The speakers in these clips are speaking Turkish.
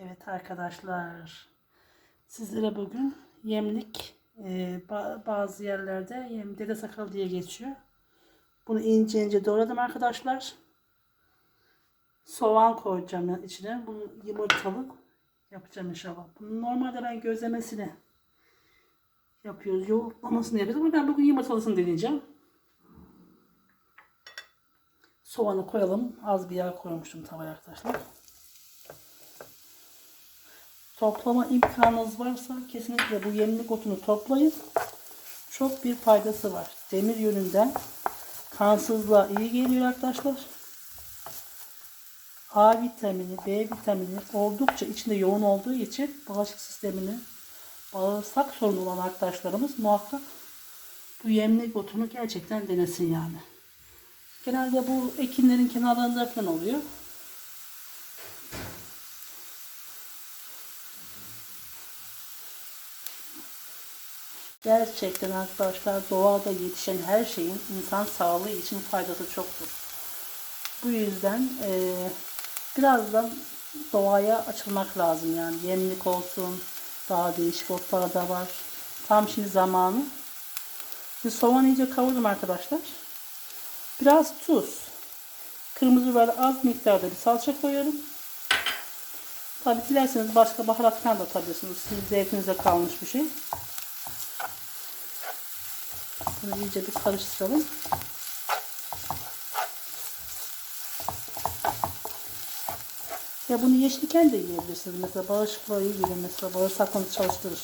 Evet arkadaşlar. Sizlere bugün yemlik e, ba- bazı yerlerde yem dede sakal diye geçiyor. Bunu ince ince doğradım arkadaşlar. Soğan koyacağım ya içine. Bunu yumurtalı yapacağım inşallah. Bunu normalde ben gözlemesini yapıyoruz. Yoğurtlamasını yapıyoruz ama ben bugün yumurtalısını deneyeceğim. Soğanı koyalım. Az bir yağ koymuştum tavaya arkadaşlar. Toplama imkanınız varsa kesinlikle bu yemlik otunu toplayın. Çok bir faydası var. Demir yönünden kansızlığa iyi geliyor arkadaşlar. A vitamini, B vitamini oldukça içinde yoğun olduğu için bağışıklık sistemini, bağırsak sorunu olan arkadaşlarımız muhakkak bu yemlik otunu gerçekten denesin yani. Genelde bu ekinlerin kenarlarında falan oluyor. Gerçekten arkadaşlar doğada yetişen her şeyin insan sağlığı için faydası çoktur. Bu yüzden eee biraz da doğaya açılmak lazım yani yemlik olsun daha değişik otlar da var. Tam şimdi zamanı. Şimdi soğan iyice kavurdum arkadaşlar. Biraz tuz. Kırmızı biber az miktarda bir salça koyuyorum. Tabi dilerseniz başka baharatlar da atabilirsiniz. Sizin zevkinize kalmış bir şey. Bunu iyice bir karıştıralım. Ya bunu yeşilken de yiyebilirsiniz. Mesela bağışıklığa iyi gelir. Mesela bağırsaklarınızı çalıştırır.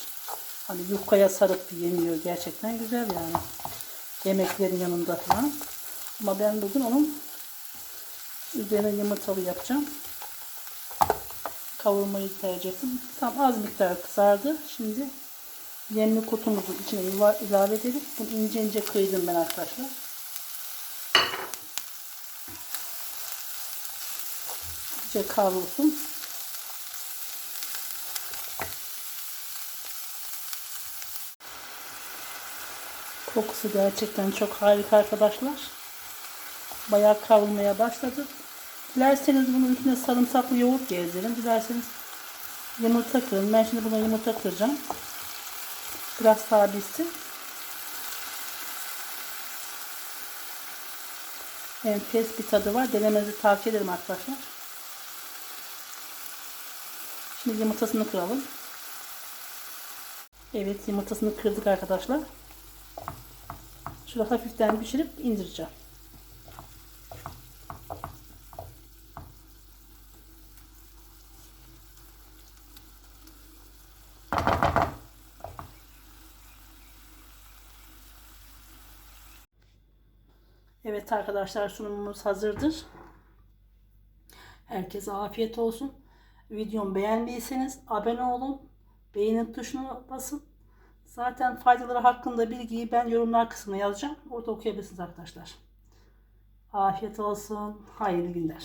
Hani yufkaya sarıp yeniyor. Gerçekten güzel yani. Yemeklerin yanında falan. Ama ben bugün onun üzerine yumurtalı yapacağım. Kavurmayı tercih ettim. Tam az miktar kızardı. Şimdi yemli kutumuzu içine ilave edelim. Bunu ince ince kıydım ben arkadaşlar. İyice kavrulsun. Kokusu gerçekten çok harika arkadaşlar. Bayağı kavrulmaya başladı. Dilerseniz bunun üstüne sarımsaklı yoğurt gezdirin. Dilerseniz yumurta kırın. Ben şimdi buna yumurta kıracağım. Biraz daha pişsin. Enfes bir tadı var. Denemenizi tavsiye ederim arkadaşlar. Şimdi yumurtasını kıralım. Evet yumurtasını kırdık arkadaşlar. Şöyle hafiften pişirip indireceğim. Evet arkadaşlar sunumumuz hazırdır. Herkese afiyet olsun. Videomu beğendiyseniz abone olun. Beğeni tuşuna basın. Zaten faydaları hakkında bilgiyi ben yorumlar kısmına yazacağım. Orada okuyabilirsiniz arkadaşlar. Afiyet olsun. Hayırlı günler.